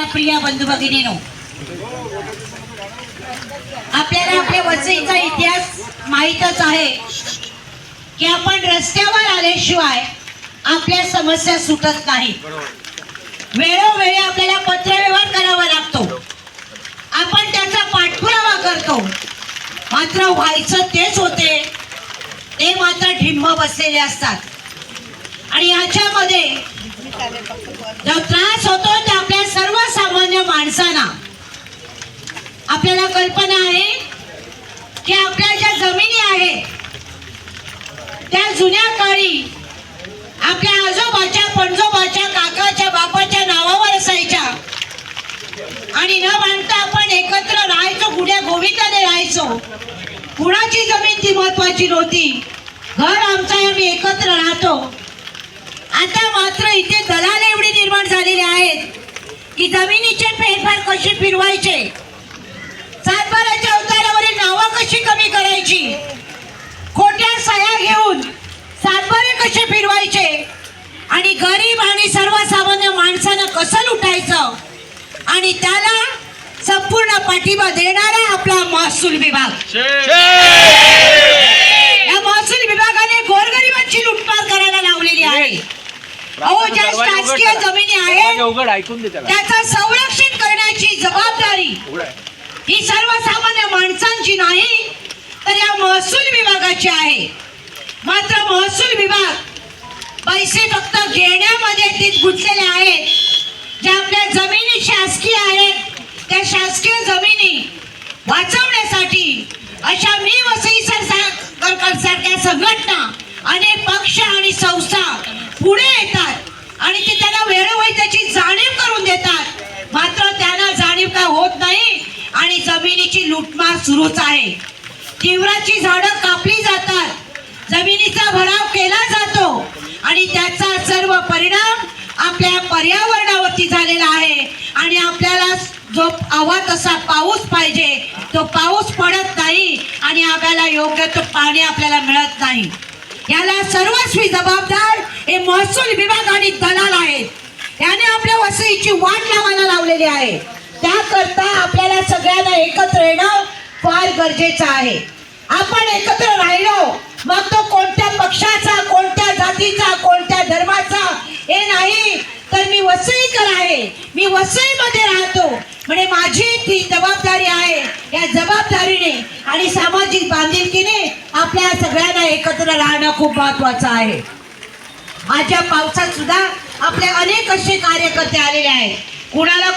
माझ्या प्रिय बंधू भगिनीनो आपल्याला आपल्या वसईचा इतिहास माहीतच आहे की आपण रस्त्यावर आल्याशिवाय आपल्या समस्या सुटत नाही. वेळोवेळी आपल्याला पत्रव्यवहार करावा लागतो. आपण त्याचा पाठपुरावा करतो. मात्र व्हायचं तेच होते. ते मात्र ढिंब बसलेले असतात. आणि ह्याच्यामध्ये जो त्रास होतो त्या माणसांना. आपल्याला कल्पना आहे की आपल्या ज्या जमिनी आहेत त्या जुन्या काळी आपल्या आजोबाच्या पणजोबाच्या काकाच्या बापाच्या नावावर असायच्या. आणि न मानता आपण एकत्र राहायचो गुड्या गोविंदाने राहायचो. कुणाची जमीन ती महत्वाची नव्हती. घर आमचा आम्ही एकत्र राहतो. आता मात्र इथे दलाल एवढे निर्माण झालेले आहेत की जमिनीचे फेरफार कशी फिरवायचे? सातबाराच्या अवतारावरील नावं कशी कमी करायची? खोट्या सया घेऊन सातबारे कसे फिरवायचे? आणि गरीब आणि सर्वसामान्य माणसानं कसं लुटायचं? आणि त्याला संपूर्ण पाठिंबा देणारा आपला महसूल विभाग या महसूल विभागाने गोरगरिबांची लुटमार करायला लावलेली आहे अहो ज्या शासकीय जमिनी आहेत ऐकून त्याचं संरक्षण करण्याची जबाबदारी. ही सर्वसामान्य माणसांची नाही तर या महसूल विभागाची आहे. मात्र महसूल विभाग पैसे फक्त घेण्यामध्ये ते गुंतलेले आहेत. ज्या आपल्या जमिनी शासकीय आहेत त्या शासकीय जमिनी वाचवण्यासाठी अशा मी वसई सरकार सारख्या संघटना अनेक पक्ष आणि संस्था पुढे येतात आणि ते त्यांना वेळोवेळी त्याची जाणीव करून देतात. मात्र त्यांना जाणीव काय होत नाही आणि जमिनीची लुटमार सुरूच आहे. तीव्राची झाडं कापली जातात. जमिनीचा भराव केला जातो आणि त्याचा सर्व परिणाम आपल्या पर्यावरणावरती झालेला आहे. आणि आपल्याला जो हवा तसा पाऊस पाहिजे तो पाऊस पडत नाही आणि आपल्याला योग्य तो पाणी आपल्याला मिळत नाही. याला सर्वस्वी जबाबदार हे महसूल विभाग आणि दलाल आहेत. त्याने आपल्या वसईची वाट लावायला लावलेली आहे. त्याकरता आपल्याला सगळ्यांना एकत्र येणं फार गरजेचं आहे. आपण एकत्र राहिलो मग तो कोणत्या पक्षाचा कोणत्या जातीचा कोणत्या धर्माचा हे नाही. तर मी वसईकर आहे. मी वसईमध्ये राहतो. म्हणजे माझी ती जबाबदारी आहे. या जबाबदारीने आणि सामाजिक बांधिलकीने आपल्या सगळ्यांना एकत्र राहणं खूप महत्वाचं आहे. आजच्या पावसात सुद्धा आपले अनेक असे कार्यकर्ते आलेले आहेत. कुणाला